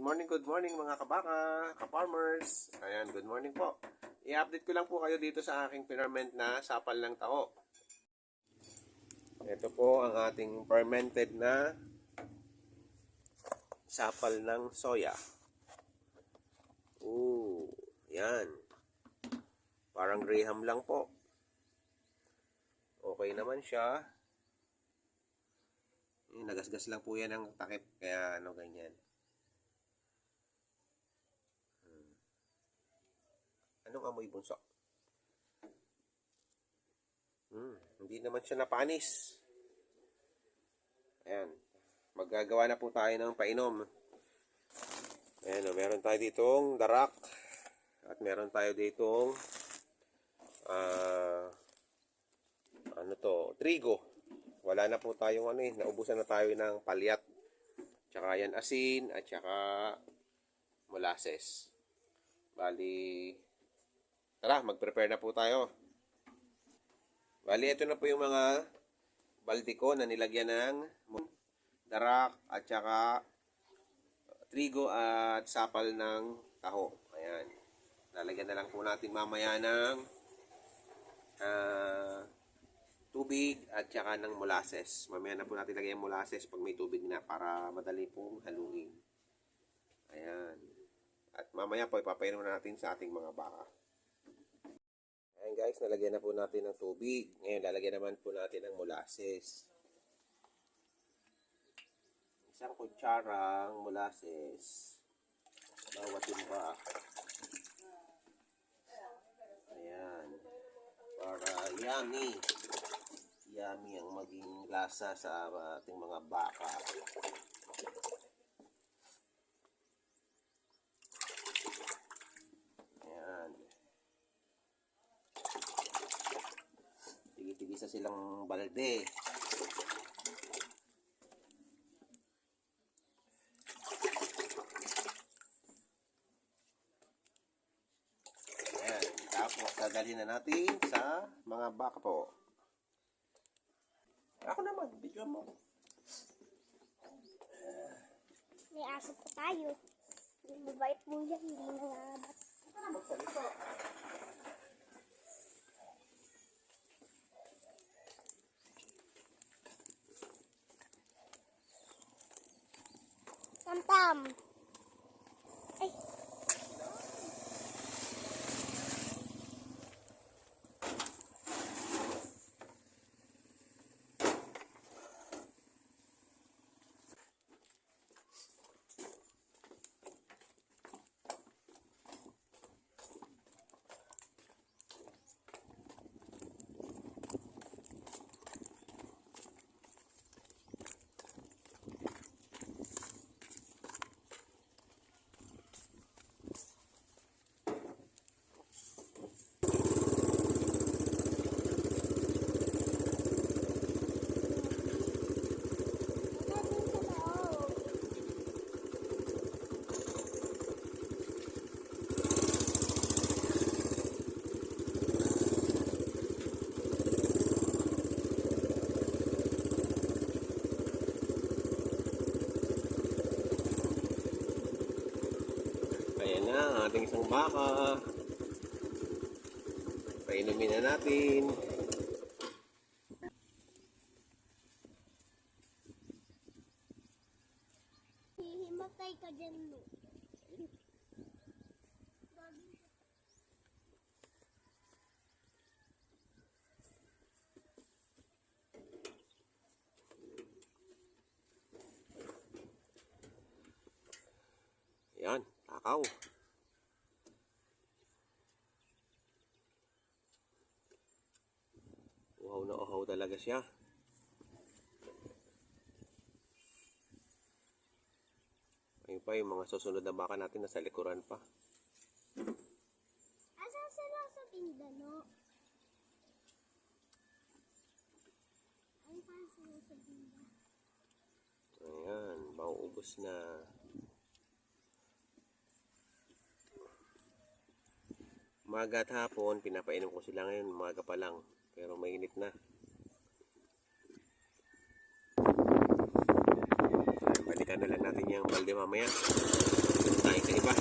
morning, good morning mga kabaka, ka-farmers. Ayan, good morning po. I-update ko lang po kayo dito sa aking ferment na sapal ng taho. Ito po ang ating fermented na sapal ng soya. Ooh, yan. Parang graham lang po. Okay naman siya. Eh, nagasgas lang po yan ng takip, kaya ano ganyan. Hmm. Anong amoy bunso? Hmm, hindi naman siya napanis. Ayan. Maggagawa na po tayo ng painom. Ayan, o, meron tayo ditong darak. At meron tayo ditong ah ano to, trigo. Wala na po tayong ano eh, naubusan na tayo ng palyat. Tsaka yan asin at tsaka molasses. Bali, tara, mag-prepare na po tayo. Bali, ito na po yung mga balde ko na nilagyan ng darak at tsaka trigo at sapal ng taho. Ayan. Lalagyan na lang po natin mamaya ng ah, tubig at saka ng molasses. Mamaya na po natin lagyan yung molasses pag may tubig na para madali pong haluin. Ayan. At mamaya po ipapainom na natin sa ating mga baka. Ayan guys, nalagyan na po natin ng tubig. Ngayon, lalagyan naman po natin ng molasses. Isang kutsarang molasses. Bawat timba. Ayan. Para yummy yummy ang maging lasa sa ating mga baka. Ayan. Tigi-tigisa silang balde. Ayan. Tapos, dadalhin na natin sa mga baka po. Ako naman, video mo. May aso pa tayo. Mabait mo yan, hindi na nga Ito na magsalita. Tam-tam. Ay. Ating isang baka. Painumin na natin. Hihimatay ka dyan, no? Ayan, takaw. Siya. Ayun pa yung mga susunod na baka natin nasa likuran pa. Asa sila sa Pindano? Ay, pa sila sa Pindano? Ayan, mauubos na. Umaga at hapon, pinapainom ko sila ngayon, umaga pa lang. Pero mainit na. Dadala natin yung balde mamaya. Tayo ka iba.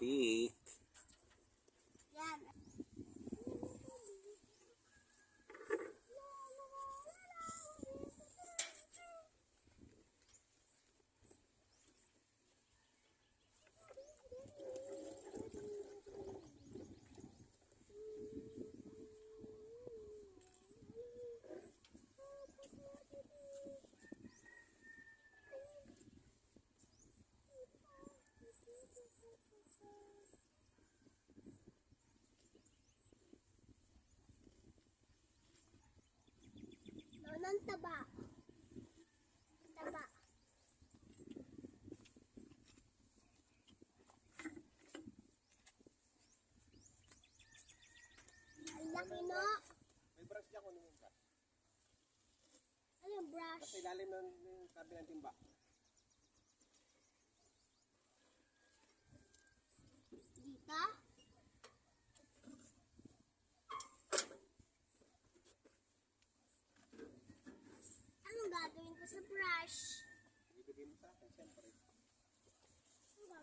Yan, Taba. Taba. Ang laki no. May brush niya kung ano yung brush. Ano yung brush? Sa ilalim ng, ng tabi ng timba.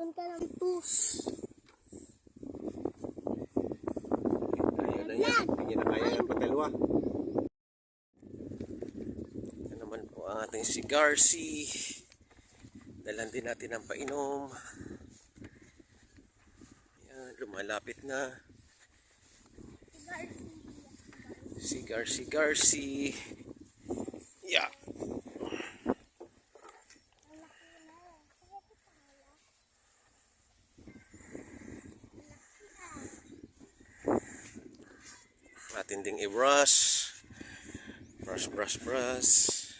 Doon ka ng tus. Ayun na yan. Hindi na kaya ng pagdalawa. Ito naman po ang ating si Garci. Dalan din natin ang painom. Yan, lumalapit na. Si Garci Garci. Yeah. Atin ding i-brush. Brush, brush, brush.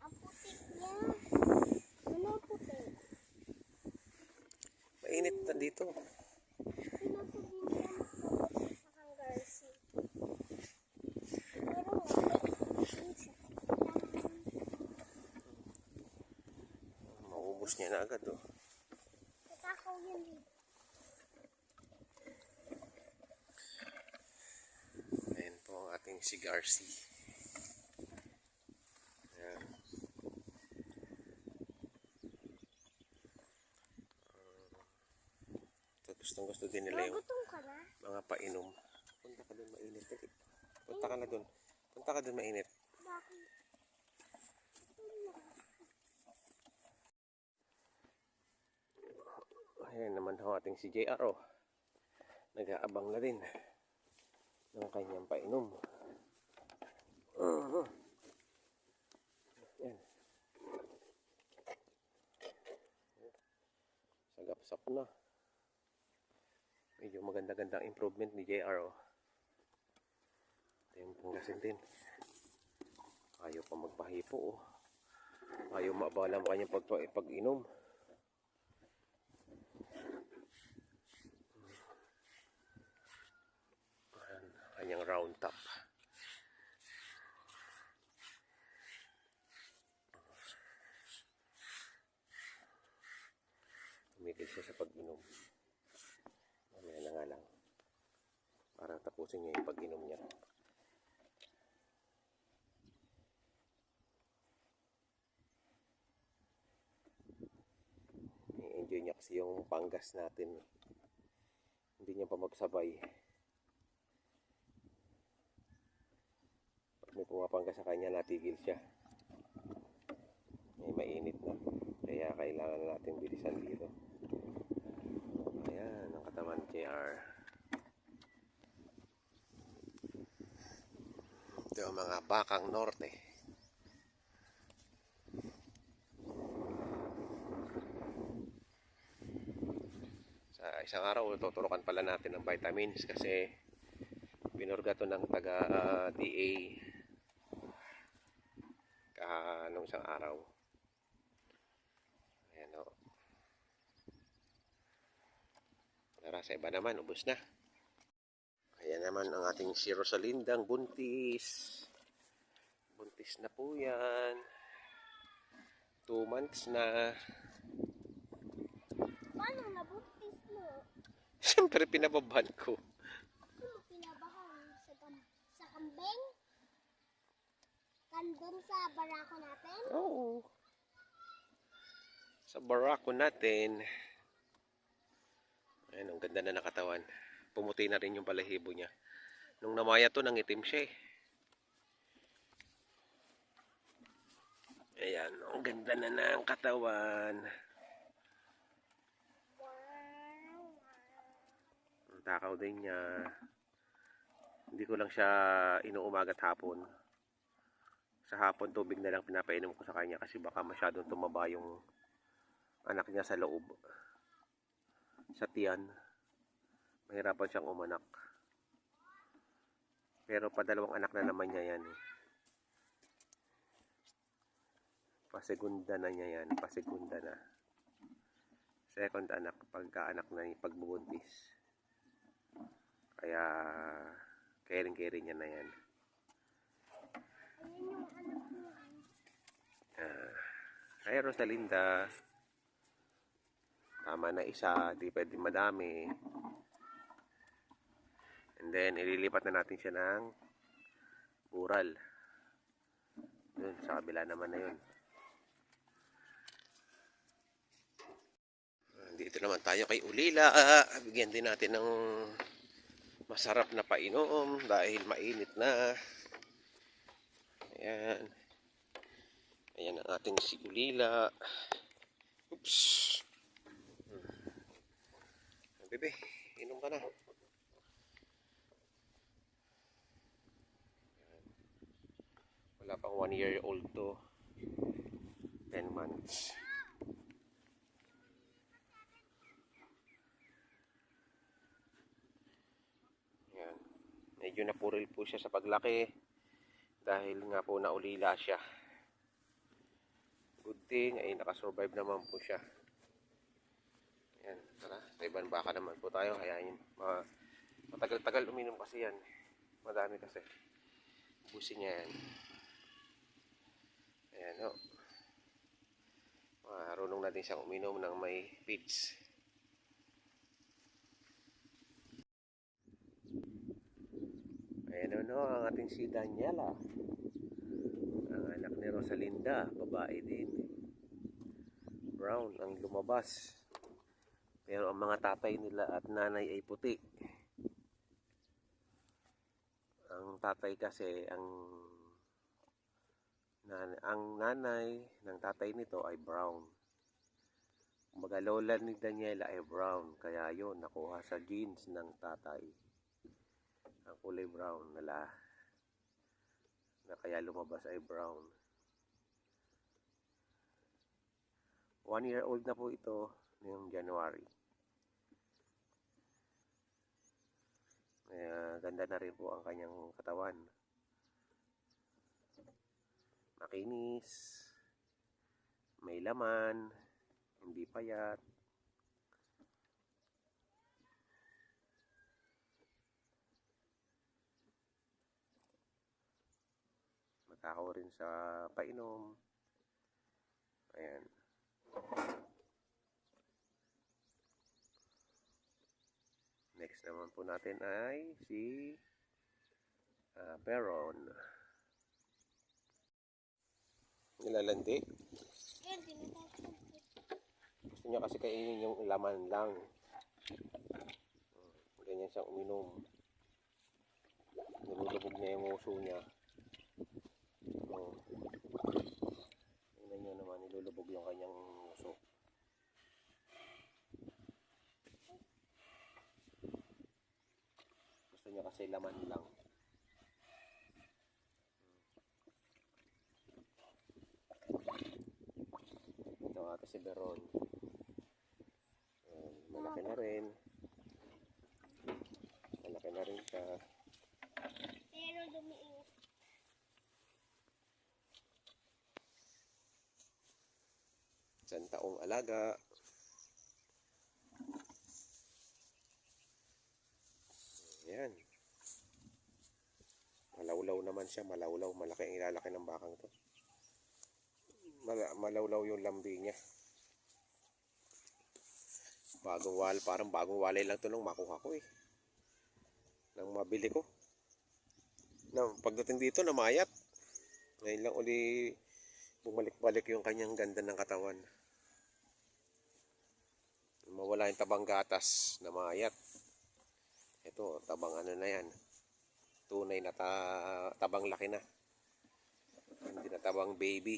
Ang putik niya. Ano ang putik? Mainit na dito. Sino po binigyan ko sa hanggarsi? Pero isa. Maubos niya na agad oh. Tatakaw yan dito. Ayan po ang ating si Garci. Ayan. Ito, gustong gusto din nila yung mga painom. Punta ka doon mainit. Punta ka na doon. Punta ka doon mainit. Bakit? Ayan naman ho ating si JR oh. Nag-aabang na rin. ng kanyang painom. Uh-huh. Yan. Sagap-sap na. Medyo maganda-gandang improvement ni JR oh. Ito yung panggasin din. Ayaw pa magpahipo oh. Ayaw maabala ang kanyang pag pag-inom. Kanyang round top. Tumigil siya sa pag-inom. Mamaya na nga lang. Tapusin niya yung pag-inom niya. I-enjoy niya kasi yung panggas natin. Hindi niya pa magsabay. Pag may pumapanggas sa kanya, natigil siya. May mainit na. Kaya kailangan natin bilisan dito. Ayan, ang katawan JR. Ito ang mga bakang norte. Sa isang araw, tuturukan pala natin ng vitamins kasi pinurga to ng taga ah, DA ka nung isang araw. Ayan o. Tara, sa iba naman, ubos na. Naman ang ating si Rosalindang buntis. Buntis na po yan. Two months na. Paano nabuntis mo? Siyempre, pinababan ko. Ano pinabahan sa, gam sa kambing? Kandun sa barako natin? Oo. Sa barako natin. Ayan, ang ganda na nakatawan. Pumuti na rin yung balahibo niya. Nung namaya to, nangitim siya eh. Ayan, ang ganda na ng katawan. Wow. Ang takaw din niya. Hindi ko lang siya inuumagat hapon. Sa hapon, tubig na lang pinapainom ko sa kanya kasi baka masyadong tumaba yung anak niya sa loob. Sa tiyan. Mahirapan siyang umanak. Pero padalawang anak na naman niya yan. eh. Pasegunda na niya yan. Pasegunda na. Second anak, pagka-anak na yung pagbubuntis. Kaya, caring-caring niya na yan. Ah, Hi Rosalinda. Tama na isa, di pwede madami. And then, ililipat na natin siya ng bural. Dun, sa kabila naman na yun. Dito naman tayo kay Ulila. Bigyan din natin ng masarap na painom dahil mainit na. Ayan. Ayan ang ating si Ulila. Oops. Hmm. Bebe, inom ka na. Wala pang one year old to. 10 months. Ayan. Medyo napuril po siya sa paglaki dahil nga po naulila siya. Good thing ay nakasurvive naman po siya. Yan, tara, sa ibang baka naman po tayo. Kaya yun, ma matagal-tagal uminom kasi yan. Madami kasi. Busin niya yan. Ayan o. Marunong natin siyang uminom ng may pits. Ayan o no, ang ating si Daniela. Ang anak ni Rosalinda, babae din. Brown ang lumabas. Pero ang mga tatay nila at nanay ay puti. Ang tatay kasi, ang nan ang nanay ng tatay nito ay brown. Kumbaga lola ni Daniela ay brown. Kaya yun, nakuha sa genes ng tatay. Ang kulay brown nala na kaya lumabas ay brown. One year old na po ito ngayong January. Kaya ganda na rin po ang kanyang katawan. Makinis, may laman, hindi payat. Matakaw rin sa painom. Ayan. Next naman po natin ay si ah, Peron. Nilalandi. Gusto niya kasi kainin yung laman lang. Ganyan siyang uminom. Nilulubog niya yung uso niya. Oh. Tingnan niyo naman, nilulubog yung kanyang uso. Gusto niya kasi laman lang. Ito ate si Beron. Ayan, malaki na rin. Malaki na rin siya. Pero lumiingit. Isang taong alaga. Ayan. Malawlaw naman siya. Malawlaw. Malaki ang ilalaki ng bakang to. Mala- malawlaw yung lambing niya. Bagong wal, parang bagong walay lang to nung makuha ko eh. Nang mabili ko. Na, pagdating dito, namayat. Ngayon lang uli bumalik-balik yung kanyang ganda ng katawan. Mawala yung tabang gatas na mayat. Ito, tabang ano na yan. Tunay na ta- tabang laki na. Hindi na tabang baby.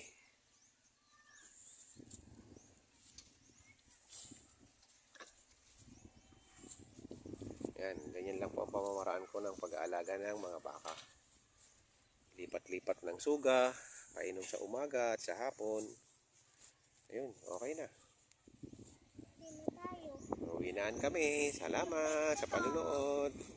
Yan, ganyan lang po ang pamamaraan ko ng pag-aalaga ng mga baka. Lipat-lipat ng suga, painom sa umaga at sa hapon. Ayun, okay na. Hindi na tayo. Uwinaan kami. Salamat sa panunood.